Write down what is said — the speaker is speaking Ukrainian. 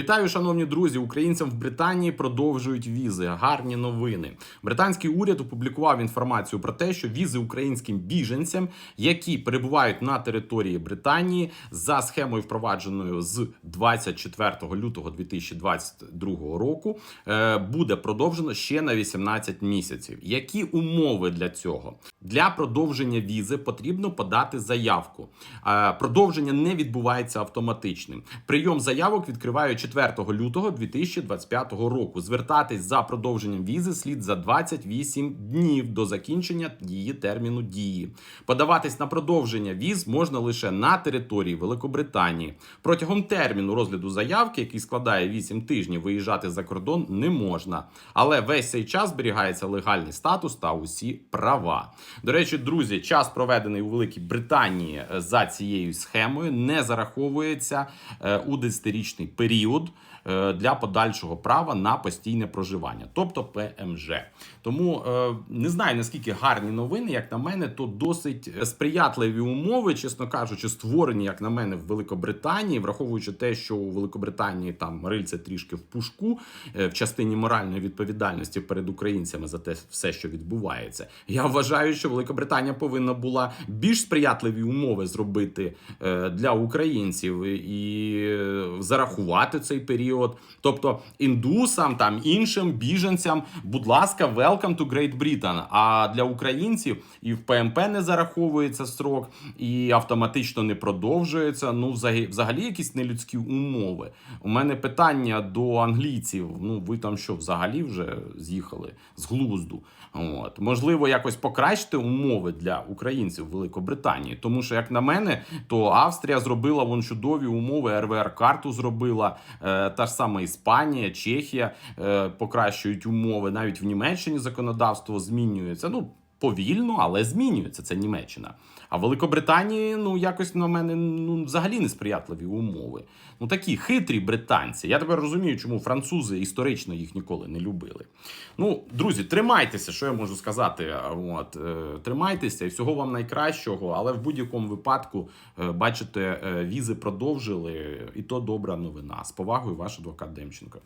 Вітаю, шановні друзі! Українцям в Британії продовжують візи. Гарні новини. Британський уряд опублікував інформацію про те, що візи українським біженцям, які перебувають на території Британії за схемою, впровадженою з 24 лютого 2022 року, е, буде продовжено ще на 18 місяців. Які умови для цього? Для продовження візи потрібно подати заявку. Е, Продовження не відбувається автоматичним. Прийом заявок відкривають 4 лютого 2025 року. Звертатись за продовженням візи слід за 28 днів до закінчення її терміну дії. Подаватись на продовження віз можна лише на території Великобританії. Протягом терміну розгляду заявки, який складає 8 тижнів, виїжджати за кордон не можна. Але весь цей час зберігається легальний статус та усі права. До речі, друзі, час проведений у Великій Британії е, за цією схемою не зараховується е, у 10-річний період е, для подальшого права на постійне проживання, тобто ПМЖ. Тому е, не знаю наскільки гарні новини, як на мене, то досить сприятливі умови, чесно кажучи, створені, як на мене, в Великобританії, враховуючи те, що у Великобританії там рильце трішки в пушку е, в частині моральної відповідальності перед українцями за те все, що відбувається. Я вважаю, що Великобританія повинна була більш сприятливі умови зробити е, для українців і е, зарахувати цей період. Тобто індусам, там іншим біженцям, будь ласка, welcome to Great Britain. А для українців і в ПМП не зараховується строк, і автоматично не продовжується. Ну, взагалі якісь нелюдські умови. У мене питання до англійців. Ну, ви там що, взагалі вже з'їхали з глузду? От можливо, якось покращити умови для українців в Великобританії, тому що, як на мене, то Австрія зробила вон чудові умови. РВР карту зробила е, та ж сама Іспанія, Чехія е, покращують умови. Навіть в Німеччині законодавство змінюється. Ну повільно, але змінюється. Це Німеччина. А в Великобританії, ну якось на мене ну взагалі несприятливі умови. Ну такі хитрі британці. Я тепер розумію, чому французи історично їх ніколи не любили. Ну, друзі, тримайтеся, що я можу сказати. От е, тримайтеся і всього вам найкращого, але в будь-якому випадку, е, бачите, е, візи продовжили, і то добра новина. З повагою, ваш адвокат Демченко.